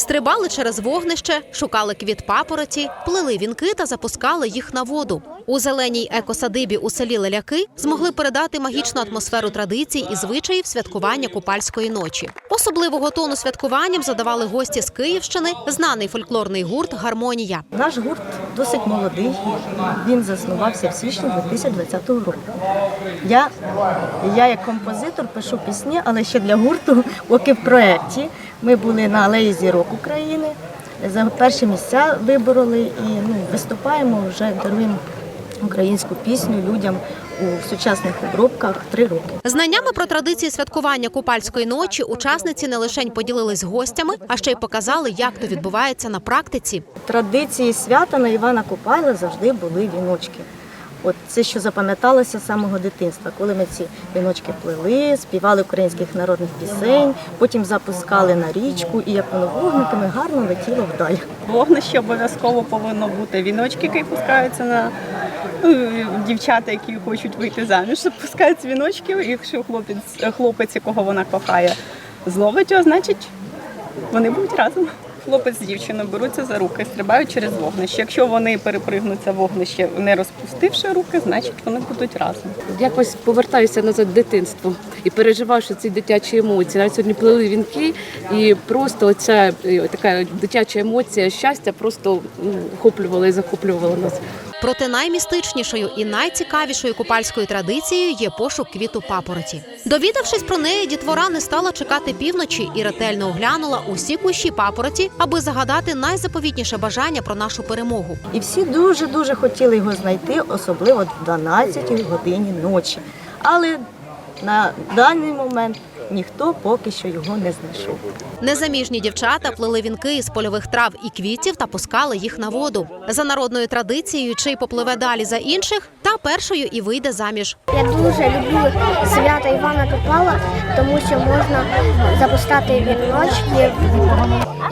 Стрибали через вогнище, шукали квіт папороті, плели вінки та запускали їх на воду. У зеленій екосадибі у селі Леляки змогли передати магічну атмосферу традицій і звичаїв святкування купальської ночі. Особливого тону святкуванням задавали гості з Київщини, знаний фольклорний гурт Гармонія. Наш гурт досить молодий. Він заснувався в січні 2020 року. Я, я як композитор пишу пісні, але ще для гурту, поки в проєкті. Ми були на алеї зірок України. За перші місця вибороли і ну, виступаємо вже даруємо українську пісню людям у сучасних обробках три роки. Знаннями про традиції святкування купальської ночі учасниці не лише поділились з гостями, а ще й показали, як то відбувається на практиці. Традиції свята на Івана Купайла завжди були віночки. От це, що запам'яталося з самого дитинства, коли ми ці віночки плели, співали українських народних пісень, потім запускали на річку, і як воно вогниками гарно летіло вдаль. Вогнище обов'язково повинно бути. Віночки, які пускаються на дівчата, які хочуть вийти заміж, пускаються віночки. І Якщо хлопець, хлопець, якого вона кохає, зловить його, значить вони будуть разом. Хлопець з дівчиною беруться за руки, стрибають через вогнище. Якщо вони перепригнуть це вогнище, не розпустивши руки, значить вони будуть разом. якось повертаюся назад дитинство і переживаю, ці дитячі емоції. Навіть сьогодні плели вінки, і просто ця така дитяча емоція щастя просто ну, охоплювала і захоплювала нас. Проте наймістичнішою і найцікавішою купальською традицією є пошук квіту папороті. Довідавшись про неї, дітвора не стала чекати півночі і ретельно оглянула усі кущі папороті, аби загадати найзаповітніше бажання про нашу перемогу. І всі дуже-дуже хотіли його знайти, особливо в 12 годині ночі. Але на даний момент ніхто поки що його не знайшов. Незаміжні дівчата плели вінки із польових трав і квітів та пускали їх на воду. За народною традицією, чий попливе далі за інших, та першою і вийде заміж. Я дуже люблю свято Івана Копала, тому що можна запускати віночки.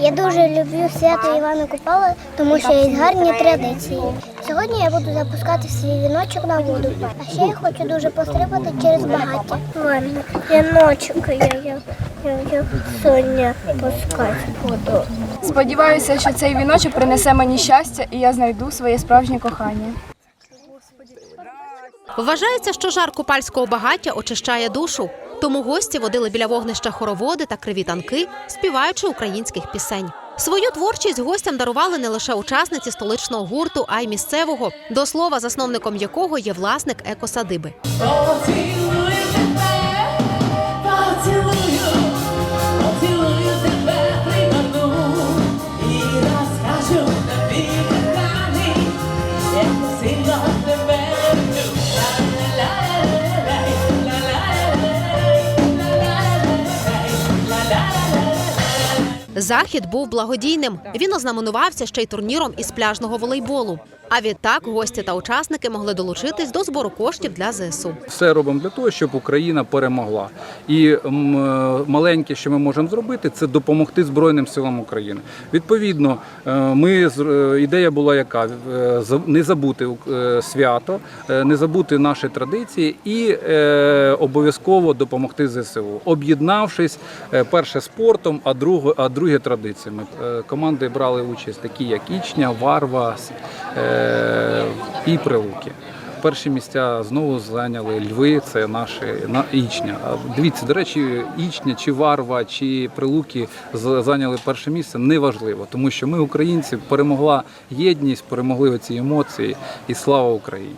Я дуже люблю свято Івана Купала, тому що є гарні традиції. Сьогодні я буду запускати свій віночок на воду. А ще я хочу дуже пострибати через багаття. Ладно, віночок я, я, я, я сьогодні пускати буду. Сподіваюся, що цей віночок принесе мені щастя, і я знайду своє справжнє кохання. Вважається, що жар купальського багаття очищає душу. Тому гості водили біля вогнища хороводи та криві танки, співаючи українських пісень. Свою творчість гостям дарували не лише учасниці столичного гурту, а й місцевого. До слова, засновником якого є власник екосадиби. Поцілую тебе, Захід був благодійним. Він ознаменувався ще й турніром із пляжного волейболу. А відтак гості та учасники могли долучитись до збору коштів для ЗСУ. Все робимо для того, щоб Україна перемогла. І е, маленьке, що ми можемо зробити, це допомогти Збройним силам України. Відповідно, е, ми е, ідея була яка не забути свято, не забути наші традиції і обов'язково допомогти ЗСУ, об'єднавшись перше спортом, а друге, а друге традиціями. Команди брали участь такі, як Ічня, Варва і Прилуки. Перші місця знову зайняли Льви, це наші на Ічня. Дивіться, до речі, Ічня чи Варва, чи Прилуки зайняли перше місце неважливо, тому що ми, українці, перемогла єдність, перемогли оці емоції, і слава Україні.